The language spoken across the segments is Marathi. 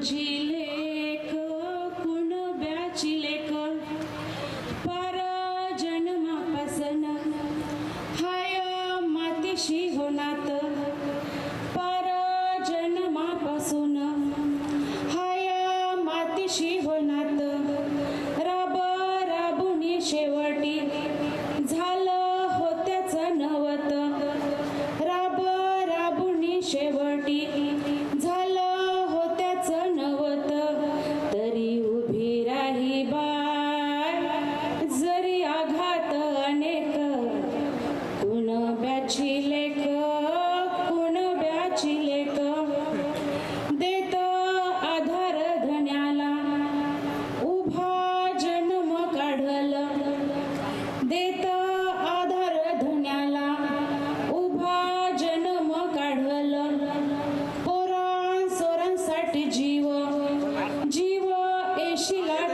तुझी लेख कुणब्याची लेख? पर जन्मापासन हाय मातीशी होनात पर जन्मापासून हाय मातीशी होना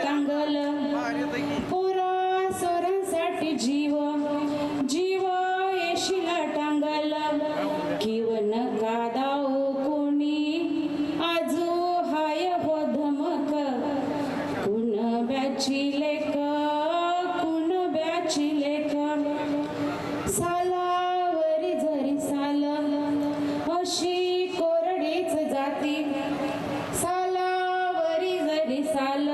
एशीला पोरा सोरांसाठी जीव जीव येशीला टांगल. किव नका दाऊ कोणी आजू हाय हो धमक. कुणब्याची लेख कुणब्याची लेख. सालावरी जरी साल अशी कोरडीच जाती. सालावरी जरी साल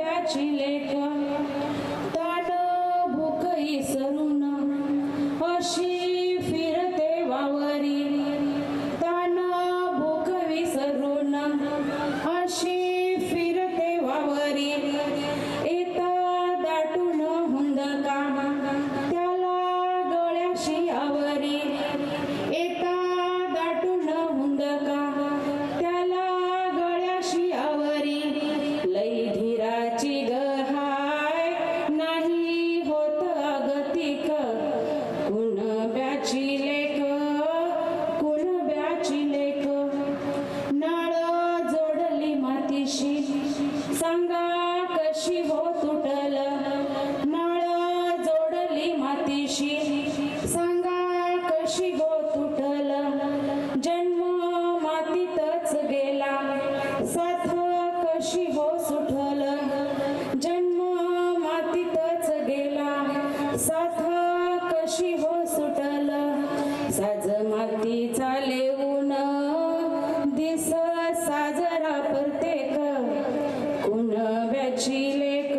कुणब्याची लेख कुणब्याची लेख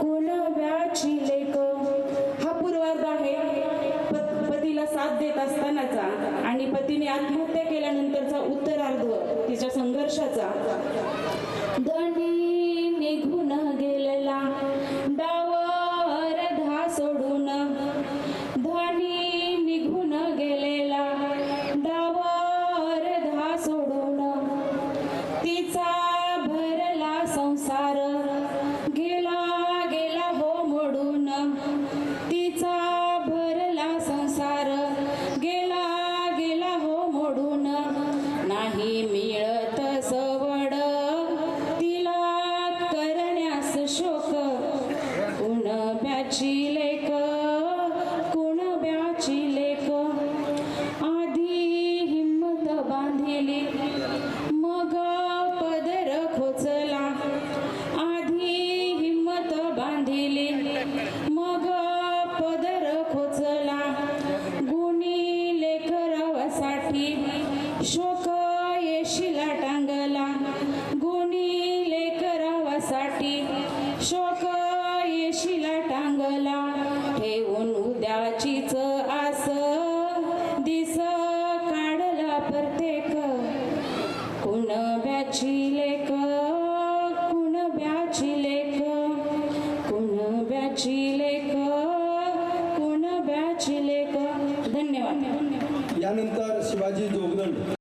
कुणब्याची लेख हा पूर्वार्ध आहे. प- पतीला साथ देत असतानाचा आणि पतीने आत्महत्या केल्यानंतरचा उत्तरार्ध तिच्या संघर्षाचा. दणी निघून गेलेला डाव शोक. उणब्याची लेख कुणब्याची लेख. आधी हिम्मत बांधिली मग पदर खोचला. आधी हिम्मत बांधिली मग पदर खोचला. गुणी लेकरावासाठी शोक येशीला टांगला. गुणी लेकरावासाठी शोक येशीला टांगला ठेवून उद्याचीच आस दिस काढला प्रत्येक. कुणब्याची लेख कुणब्याची लेख कुणब्याची लेख कुणब्याची लेख. धन्यवाद. यानंतर शिवाजी जोगदंड.